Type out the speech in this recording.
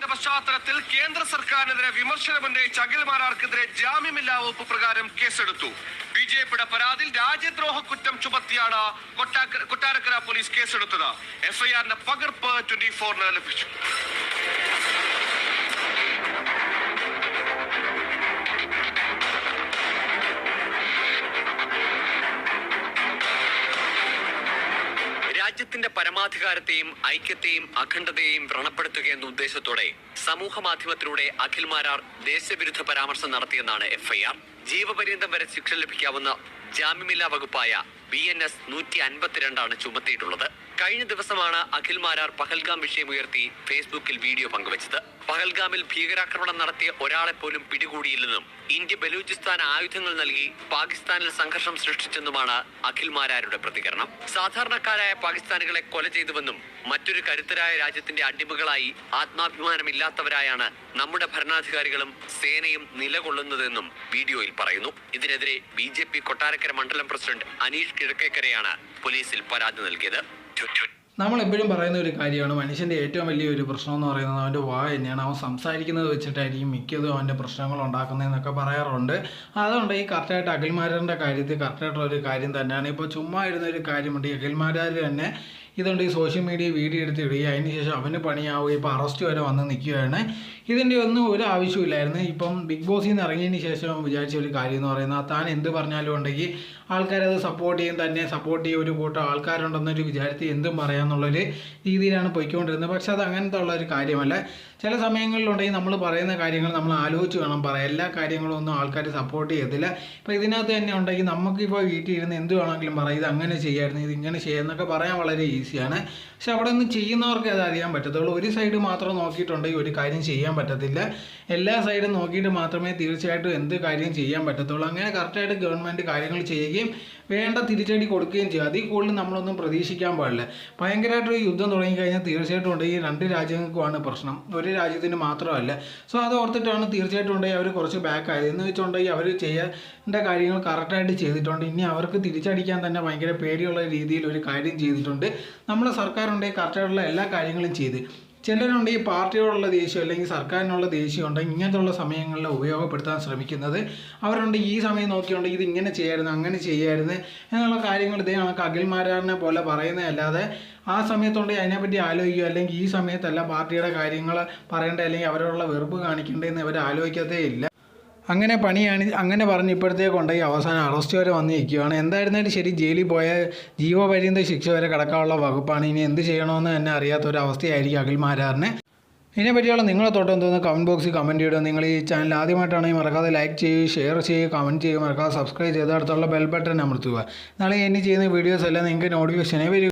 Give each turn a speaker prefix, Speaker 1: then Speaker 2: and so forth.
Speaker 1: പശ്ചാത്തലത്തിൽ കേന്ദ്ര സർക്കാരിനെതിരെ വിമർശനം ഉന്നയിച്ച അഖിൽമാരാർക്കെതിരെ ജാമ്യമില്ലാ വകുപ്പ് പ്രകാരം കേസെടുത്തു. ബി ജെ പിയുടെ പരാതിയിൽ രാജ്യദ്രോഹ കുറ്റം ചുമത്തിയാണ് കൊട്ടാരക്കര പോലീസ് കേസെടുത്തത്. എഫ്ഐആറിന്റെ പകർപ്പ് ട്വന്റി ഫോറിന് ലഭിച്ചു.
Speaker 2: രാജ്യത്തിന്റെ പരമാധികാരത്തെയും ഐക്യത്തെയും അഖണ്ഡതയെയും വ്രണപ്പെടുത്തുക എന്ന ഉദ്ദേശത്തോടെ സമൂഹ മാധ്യമത്തിലൂടെ അഖിൽ മാരാർ ദേശവിരുദ്ധ പരാമർശം നടത്തിയെന്നാണ് എഫ്ഐആർ. ജീവപര്യന്തം വരെ ശിക്ഷ ലഭിക്കാവുന്ന ജാമ്യമില്ലാ വകുപ്പായ ബി എൻ എസ് നൂറ്റി അൻപത്തിരണ്ടാണ് ചുമത്തിയിട്ടുള്ളത്. കഴിഞ്ഞ ദിവസമാണ് അഖിൽ മാരാർ പഹൽഗാം വിഷയം ഉയർത്തി ഫേസ്ബുക്കിൽ വീഡിയോ പങ്കുവച്ചത്. പഹൽഗാമിൽ ഭീകരാക്രമണം നടത്തിയ ഒരാളെ പോലും പിടികൂടിയില്ലെന്നും ഇന്ത്യ ബലൂചിസ്ഥാൻ ആയുധങ്ങൾ നൽകി പാകിസ്ഥാനിൽ സംഘർഷം സൃഷ്ടിച്ചെന്നുമാണ് അഖിൽ മാരാരുടെ പ്രതികരണം. സാധാരണക്കാരായ പാകിസ്ഥാനികളെ കൊല ചെയ്തുവെന്നും മറ്റൊരു കരുത്തരായ രാജ്യത്തിന്റെ അടിമകളായി ആത്മാഭിമാനമില്ലാത്തവരായാണ് നമ്മുടെ ഭരണാധികാരികളും സേനയും നിലകൊള്ളുന്നതെന്നും വീഡിയോയിൽ പറയുന്നു. ഇതിനെതിരെ ബി ജെ പി കൊട്ടാരക്കര മണ്ഡലം പ്രസിഡന്റ് അനീഷ് കിഴക്കേക്കരയാണ് പോലീസിൽ പരാതി നൽകിയത്. നമ്മൾ
Speaker 3: എപ്പോഴും പറയുന്ന ഒരു കാര്യമാണ് മനുഷ്യന്റെ ഏറ്റവും വലിയ ഒരു പ്രശ്നം എന്ന് പറയുന്നത് അവന്റെ വാ തന്നെയാണ്. അവൻ സംസാരിക്കുന്നത് വെച്ചിട്ടായിരിക്കും മിക്കതും അവന്റെ പ്രശ്നങ്ങൾ ഉണ്ടാക്കുന്നതെന്നൊക്കെ പറയാറുണ്ട്. അതുകൊണ്ട് ഈ കറക്റ്റായിട്ട് അഖിൽമാരുടെ കാര്യത്തിൽ കറക്റ്റായിട്ടുള്ള ഒരു കാര്യം തന്നെയാണ്. ഇപ്പോൾ ചുമ്മാ ഇരുന്ന ഒരു കാര്യമുണ്ട് അഖിൽമാരാർ തന്നെ ഇതുകൊണ്ട് ഈ സോഷ്യൽ മീഡിയ വീഡിയോ എടുത്ത് ഇടുകയും അതിന് ശേഷം അവന് പണിയാവുകയും ഇപ്പോൾ അറസ്റ്റ് വരെ വന്ന് നിൽക്കുകയാണ്. ഇതിന്റെ ഒന്നും ഒരു ആവശ്യമില്ലായിരുന്നു ഇപ്പം ബിഗ് ബോസിൽ നിന്ന് ഇറങ്ങിയതിന് ശേഷം വിചാരിച്ച ഒരു കാര്യം എന്ന് പറയുന്നത് താൻ എന്ത് പറഞ്ഞാലും ഉണ്ടെങ്കിൽ ആൾക്കാരത് സപ്പോർട്ട് ചെയ്യും തന്നെ സപ്പോർട്ട് ചെയ്യും ഒരു കൂട്ടം ആൾക്കാരുണ്ടെന്നൊരു വിചാരത്തിൽ എന്തും പറയാമെന്നുള്ളൊരു രീതിയിലാണ് പോയിക്കൊണ്ടിരുന്നത്. പക്ഷെ അത് അങ്ങനത്തെ ഉള്ള ഒരു കാര്യമല്ല. ചില സമയങ്ങളിലുണ്ടെങ്കിൽ നമ്മൾ പറയുന്ന കാര്യങ്ങൾ നമ്മൾ ആലോചിച്ച് വേണം പറയാം. എല്ലാ കാര്യങ്ങളും ഒന്നും ആൾക്കാർ സപ്പോർട്ട് ചെയ്യത്തില്ല. ഇപ്പോൾ ഇതിനകത്ത് തന്നെ ഉണ്ടെങ്കിൽ നമുക്കിപ്പോൾ വീട്ടിൽ ഇരുന്ന് എന്ത് വേണമെങ്കിലും പറയാം. ഇത് അങ്ങനെ ചെയ്യായിരുന്നു ഇത് ഇങ്ങനെ ചെയ്യാമെന്നൊക്കെ പറയാൻ വളരെ ഈസിയാണ് പക്ഷെ അവിടെ നിന്ന് ചെയ്യുന്നവർക്ക് അത് അറിയാൻ പറ്റത്തുള്ളൂ. ഒരു സൈഡ് മാത്രം നോക്കിയിട്ടുണ്ടെങ്കിൽ ഒരു കാര്യം ചെയ്യാൻ പറ്റത്തില്ല. എല്ലാ സൈഡും നോക്കിയിട്ട് മാത്രമേ തീർച്ചയായിട്ടും എന്ത് കാര്യം ചെയ്യാൻ പറ്റത്തുള്ളൂ. അങ്ങനെ കറക്റ്റായിട്ട് ഗവൺമെന്റ് കാര്യങ്ങൾ ചെയ്യുകയും വേണ്ട തിരിച്ചടി കൊടുക്കുകയും ചെയ്യും. അതിൽ കൂടുതൽ നമ്മളൊന്നും പ്രതീക്ഷിക്കാൻ പാടില്ല. ഭയങ്കരമായിട്ടൊരു യുദ്ധം തുടങ്ങിക്കഴിഞ്ഞാൽ തീർച്ചയായിട്ടും ഉണ്ടെങ്കിൽ രണ്ട് രാജ്യങ്ങൾക്കുമാണ് പ്രശ്നം. ഒരു രാജ്യത്തിന് മാത്രമല്ല. സോ അത് ഓർത്തിട്ടാണ് തീർച്ചയായിട്ടും ഉണ്ടെങ്കിൽ അവർ കുറച്ച് ബാക്ക് ആയത്. എന്ന് വെച്ചിട്ടുണ്ടെങ്കിൽ അവർ ചെയ്യേണ്ട കാര്യങ്ങൾ കറക്റ്റായിട്ട് ചെയ്തിട്ടുണ്ട്. ഇനി അവർക്ക് തിരിച്ചടിക്കാൻ തന്നെ ഭയങ്കര പേടിയുള്ള രീതിയിൽ ഒരു കാര്യം ചെയ്തിട്ടുണ്ട്. നമ്മുടെ സർക്കാർ ഉണ്ടെങ്കിൽ കറക്റ്റായിട്ടുള്ള എല്ലാ കാര്യങ്ങളും ചെയ്ത്. ചിലരുണ്ട് ഈ പാർട്ടിയോടുള്ള ദേഷ്യം അല്ലെങ്കിൽ സർക്കാരിനുള്ള ദേഷ്യം ഉണ്ട് ഇങ്ങനത്തുള്ള സമയങ്ങളിൽ ഉപയോഗപ്പെടുത്താൻ ശ്രമിക്കുന്നത്. അവരുണ്ട് ഈ സമയം നോക്കിയുണ്ട് ഇത് ഇങ്ങനെ ചെയ്യായിരുന്നു അങ്ങനെ ചെയ്യായിരുന്നു എന്നുള്ള കാര്യങ്ങൾ ഇതേ കണക്ക് അഖിൽമാരാറിനെ പോലെ പറയുന്നതല്ലാതെ ആ സമയത്തുണ്ട് അതിനെപ്പറ്റി ആലോചിക്കുക അല്ലെങ്കിൽ ഈ സമയത്തല്ല പാർട്ടിയുടെ കാര്യങ്ങൾ പറയേണ്ട അല്ലെങ്കിൽ അവരോടുള്ള വെറുപ്പ് കാണിക്കേണ്ടതെന്ന് അവർ ആലോചിക്കത്തേ ഇല്ല. അങ്ങനെ പണിയാണ് അങ്ങനെ പറഞ്ഞ് ഇപ്പോഴത്തേക്ക് കൊണ്ടുപോയി അവസാനം അറസ്റ്റ് വരെ വന്ന് നിൽക്കുകയാണ്. എന്തായിരുന്നാലും ശരി ജയിലിൽ പോയ ജീവപര്യന്ത ശിക്ഷ വരെ കിടക്കാനുള്ള വകുപ്പാണ്. ഇനി എന്ത് ചെയ്യണമെന്ന് തന്നെ അറിയാത്ത ഒരു അവസ്ഥയായിരിക്കും അഖിൽ മാരാറിനെ. ഇതിനെപ്പറ്റിയുള്ള നിങ്ങളെ തോട്ടം തോന്നുന്നു കമന്റ് ബോക്സിൽ കമന്റ് ചെയ്യുക നിങ്ങൾ ഈ ചാനൽ ആദ്യമായിട്ടാണെങ്കിൽ മറക്കാതെ ലൈക്ക് ചെയ്യുക ഷെയർ ചെയ്യുക കമന്റ് ചെയ്യുക മറക്കാതെ സബ്സ്ക്രൈബ് ചെയ്ത് അടുത്തുള്ള ബെൽ ബട്ടൺ അമർത്തുക. നാളെ ഇനി ചെയ്യുന്ന വീഡിയോസ് എല്ലാം നിങ്ങൾക്ക് നോട്ടിഫിക്കേഷനെ വരും.